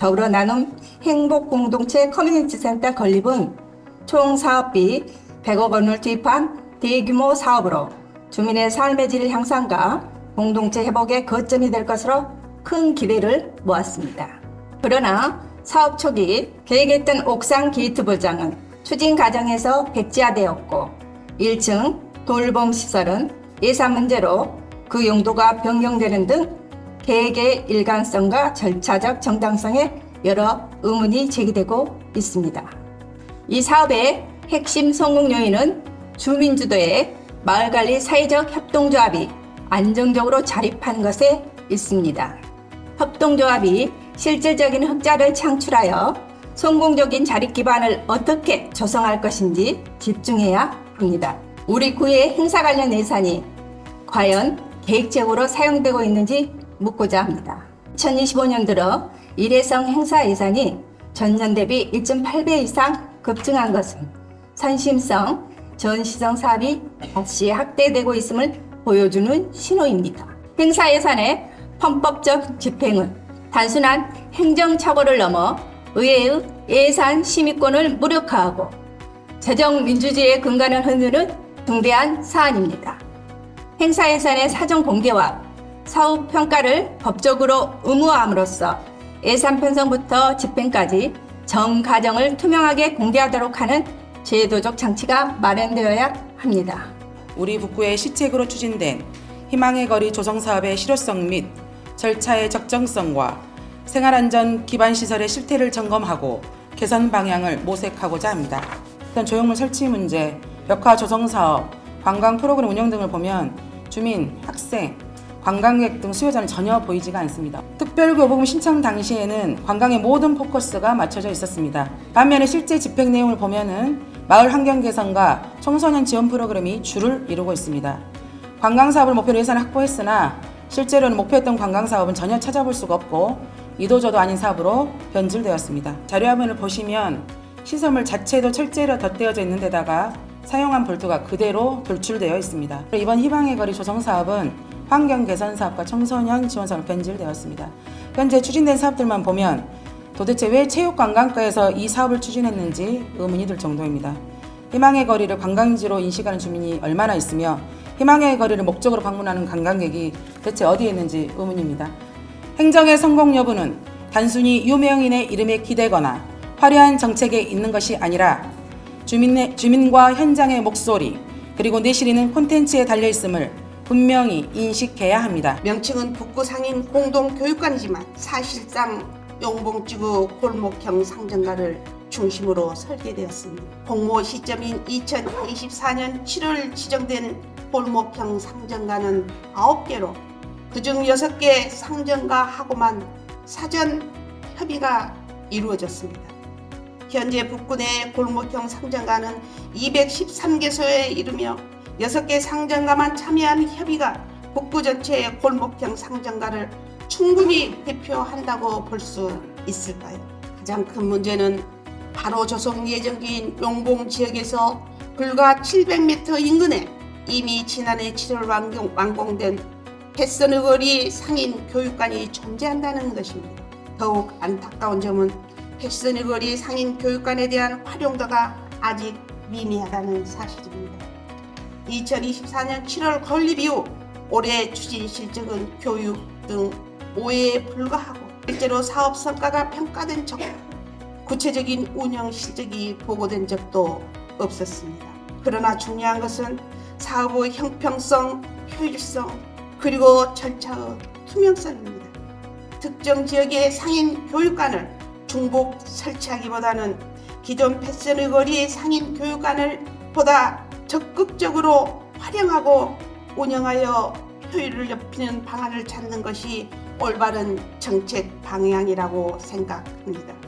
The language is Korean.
더불어 나눔 행복 공동체 커뮤니티 센터 건립은 총 사업비 100억 원을 투입한 대규모 사업으로 주민의 삶의 질 향상과 공동체 회복의 거점이 될 것으로 큰 기대를 모았습니다. 그러나 사업 초기 계획했던 옥상 게이트 보장은 추진 과정에서 백지화되었고 1층 돌봄 시설은 예산 문제로 그 용도가 변경되는 등 계획의 일관성과 절차적 정당성에 여러 의문이 제기되고 있습니다. 이 사업의 핵심 성공 요인은 주민주도의 마을관리 사회적 협동조합이 안정적으로 자립한 것에 있습니다. 협동조합이 실질적인 흑자를 창출하여 성공적인 자립 기반을 어떻게 조성할 것인지 집중해야 합니다. 우리 구의 행사 관련 예산이 과연 계획적으로 사용되고 있는지 묻고자 합니다. 2025년 들어 일회성 행사 예산이 전년 대비 1.8배 이상 급증한 것은 선심성 전시성 사업이 다시 확대되고 있음을 보여주는 신호입니다. 행사 예산의 헌법적 집행은 단순한 행정착오를 넘어 의회의 예산 심의권을 무력화하고 재정 민주주의의 근간을 흔드는 중대한 사안입니다. 행사 예산의 사정 공개와 사후 평가를 법적으로 의무화함으로써 예산 편성부터 집행까지 전 과정을 투명하게 공개하도록 하는 제도적 장치가 마련되어야 합니다. 우리 북구의 시책으로 추진된 희망의 거리 조성 사업의 실효성 및 절차의 적정성과 생활안전 기반 시설의 실태를 점검하고 개선 방향을 모색하고자 합니다. 일단 조형물 설치 문제, 벽화 조성 사업, 관광 프로그램 운영 등을 보면 주민, 학생, 관광객 등 수요자는 전혀 보이지가 않습니다. 특별교부금 신청 당시에는 관광의 모든 포커스가 맞춰져 있었습니다. 반면에 실제 집행 내용을 보면은 마을 환경 개선과 청소년 지원 프로그램이 주를 이루고 있습니다. 관광 사업을 목표로 예산을 확보했으나 실제로는 목표했던 관광 사업은 전혀 찾아볼 수가 없고 이도저도 아닌 사업으로 변질되었습니다. 자료 화면을 보시면 시설물 자체도 철제로 덧대어져 있는 데다가 사용한 볼트가 그대로 돌출되어 있습니다. 이번 희망의 거리 조성 사업은 환경 개선 사업과 청소년 지원 사업으로 변질되었습니다. 현재 추진된 사업들만 보면 도대체 왜 체육관광과에서 이 사업을 추진했는지 의문이 들 정도입니다. 희망의 거리를 관광지로 인식하는 주민이 얼마나 있으며 희망의 거리를 목적으로 방문하는 관광객이 대체 어디에 있는지 의문입니다. 행정의 성공 여부는 단순히 유명인의 이름에 기대거나 화려한 정책에 있는 것이 아니라 주민의, 주민과 현장의 목소리 그리고 내실이는 콘텐츠에 달려 있음을 분명히 인식해야 합니다. 명칭은 북구 상인 공동교육관이지만 사실상 용봉지구 골목형 상정가를 중심으로 설계되었습니다. 공모 시점인 2024년 7월 지정된 골목형 상정가는 9개로 그중 6개 상정가하고만 사전 협의가 이루어졌습니다. 현재 북구 내 골목형 상정가는 213개소에 이르며 6개 상정가만 참여한 협의가 북구 전체의 골목형 상정가를 충분히 대표한다고 볼 수 있을까요? 가장 큰 문제는 바로 조성 예정지인 용봉 지역에서 불과 700m 인근에 이미 지난해 7월 완공, 완공된 패선의 거리 상인 교육관이 존재한다는 것입니다. 더욱 안타까운 점은 패선의 거리 상인 교육관에 대한 활용도가 아직 미미하다는 사실입니다. 2024년 7월 건립 이후 올해 추진 실적은 교육 등 5회에 불과하고 실제로 사업 성과가 평가된 적 구체적인 운영 실적이 보고된 적도 없었습니다. 그러나 중요한 것은 사업의 형평성, 효율성, 그리고 절차의 투명성입니다. 특정 지역의 상인 교육관을 중복 설치하기보다는 기존 패션의 거리의 상인 교육관을 보다 적극적으로 활용하고 운영하여 효율을 높이는 방안을 찾는 것이 올바른 정책 방향이라고 생각합니다.